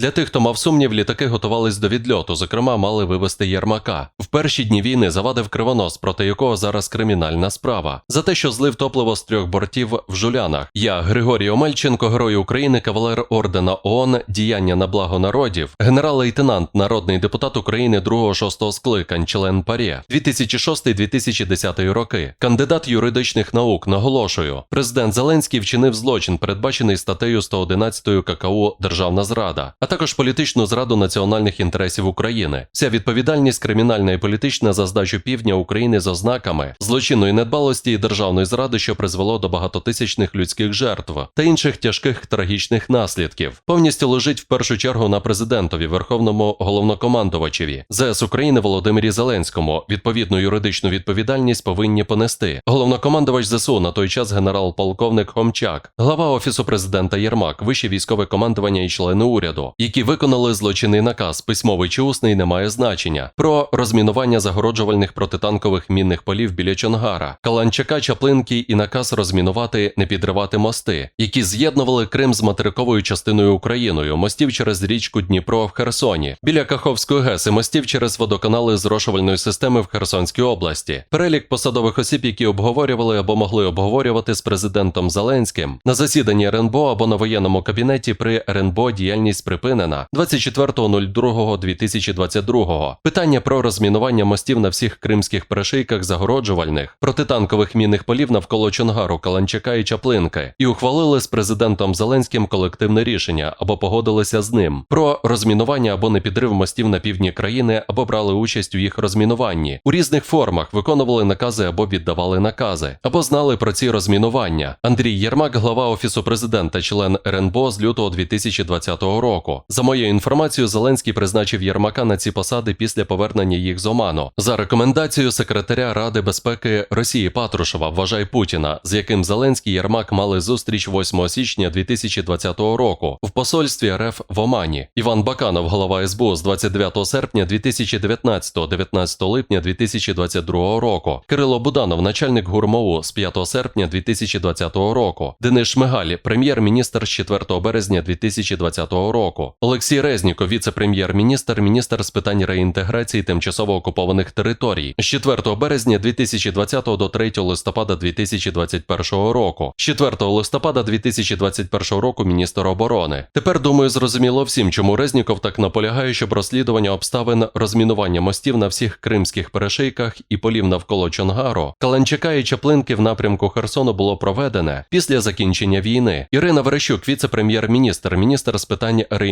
Для тих, хто мав сумнів, літаки готувались до відльоту. Зокрема, мали вивести Єрмака. В перші дні війни завадив кривонос, проти якого зараз кримінальна справа. За те, що злив топливо з трьох бортів в жулянах. Я, Григорій Омельченко, герой України, кавалер ордена ООН, діяння на благо народів, генерал-лейтенант, народний депутат України 2-6 скликань, член ПАРЄ, 2006-2010 роки, кандидат юридичних наук. Наголошую, президент Зеленський вчинив злочин, передбачений статтею 111 ККУ Державна зрада, також політичну зраду національних інтересів України. Вся відповідальність кримінальна і політична за здачу півдня України з ознаками злочинної недбалості і державної зради, що призвело до багатотисячних людських жертв та інших тяжких трагічних наслідків, повністю лежить в першу чергу на президентові, верховному головнокомандувачеві ЗС України Володимирі Зеленському. Відповідну юридичну відповідальність повинні понести головнокомандувач ЗСУ на той час генерал-полковник Хомчак, глава офісу президента Єрмак, вище військове командування і члени уряду, які виконали злочинний наказ, письмовий чи усний не має значення. Про розмінування загороджувальних протитанкових мінних полів біля Чонгара, Каланчака, Чаплинки і наказ розмінувати, не підривати мости, які з'єднували Крим з материковою частиною Україною, мостів через річку Дніпро в Херсоні, біля Каховської ГЕС і мостів через водоканали зрошувальної системи в Херсонській області. Перелік посадових осіб, які обговорювали або могли обговорювати з президентом Зеленським на засіданні РНБО або на воєнному кабінеті при РНБО діяльність припинена 24.02.2022. Питання про розмінування мостів на всіх кримських перешийках загороджувальних протитанкових мінних полів навколо Чонгару, Каланчака і Чаплинки, і ухвалили з президентом Зеленським колективне рішення або погодилися з ним про розмінування або непідрив мостів на півдні країни, або брали участь у їх розмінуванні у різних формах, виконували накази або віддавали накази, або знали про ці розмінування. Андрій Єрмак, глава офісу президента, член РНБО з лютого 2020 року. За моєю інформацією, Зеленський призначив Єрмака на ці посади після повернення їх з Оману за рекомендацією секретаря Ради безпеки Росії Патрушева Вважай Путіна, з яким Зеленський Єрмак мали зустріч 8 січня 2020 року в посольстві РФ в Омані. Іван Баканов, голова СБУ з 29 серпня 2019 19 липня 2022 року. Кирило Буданов, начальник ГУРМОУ з 5 серпня 2020 року. Денис Шмигаль, прем'єр-міністр з 4 березня 2020 року. Олексій Резніков, віце-прем'єр-міністр, міністр з питань реінтеграції тимчасово окупованих територій з 4 березня 2020 до 3 листопада 2021 року. З 4 листопада 2021 року міністр оборони. Тепер думаю, зрозуміло всім, чому Резніков так наполягає, щоб розслідування обставин розмінування мостів на всіх кримських перешийках і полів навколо Чонгару, Каланчака і Чаплинки в напрямку Херсону було проведене після закінчення війни. Ірина Верещук, віце-прем'єр-міністр, міністр з питань реінтеграції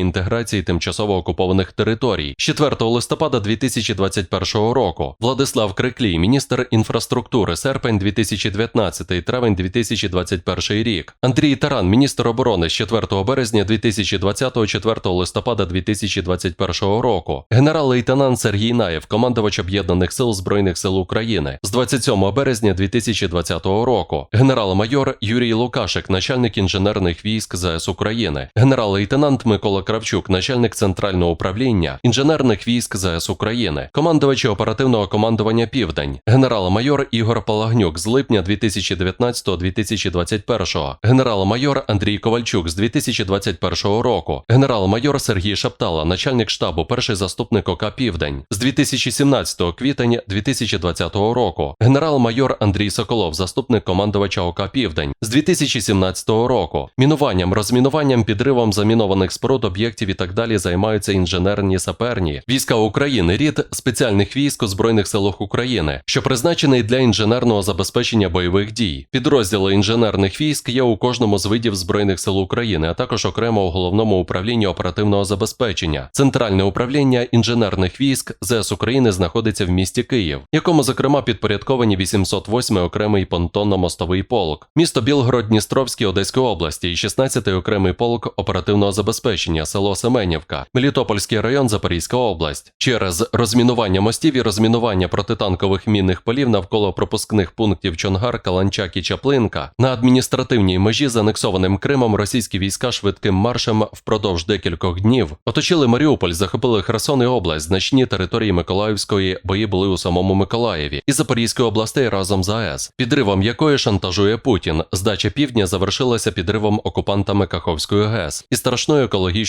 тимчасово окупованих територій. 4 листопада 2021 року. Владислав Криклій, міністр інфраструктури, серпень 2019, травень 2021 рік. Андрій Таран, міністр оборони з 4 березня 2020, 4 листопада 2021 року. Генерал-лейтенант Сергій Наєв, командувач об'єднаних сил збройних сил України з 27 березня 2020 року. Генерал-майор Юрій Лукашик, начальник інженерних військ ЗС України. Генерал-лейтенант Микола Кравчук, начальник центрального управління інженерних військ ЗС України, командувачі оперативного командування Південь, генерал-майор Ігор Палагнюк з липня 2019-2021, генерал-майор Андрій Ковальчук з 2021 року, генерал-майор Сергій Шаптала, начальник штабу, перший заступник ОК Південь з 2017 квітень 2020 року, генерал-майор Андрій Соколов, заступник командувача ОК Південь з 2017 року. Мінуванням, розмінуванням, підривом замінованих споруд, об'єктів і так далі займаються інженерні саперні війська України, рід спеціальних військ у збройних силах України, що призначений для інженерного забезпечення бойових дій. Підрозділи інженерних військ є у кожному з видів збройних сил України, а також окремо у головному управлінні оперативного забезпечення. Центральне управління інженерних військ ЗС України знаходиться в місті Київ, якому зокрема підпорядковані 808 окремий понтонно-мостовий полк, місто Білгород-Дністровський Одеської області і 16-й окремий полк оперативного забезпечення, село Семенівка, Мелітопольський район Запорізька область. Через розмінування мостів і розмінування протитанкових мінних полів навколо пропускних пунктів Чонгар, Каланчак і Чаплинка на адміністративній межі з анексованим Кримом російські війська швидким маршем впродовж декількох днів оточили Маріуполь, захопили Херсон і область, значні території Миколаївської бої були у самому Миколаєві і Запорізької областей разом з АЕС, підривом якої шантажує Путін. Здача півдня завершилася підривом окупантами Каховської ГЕС і страшною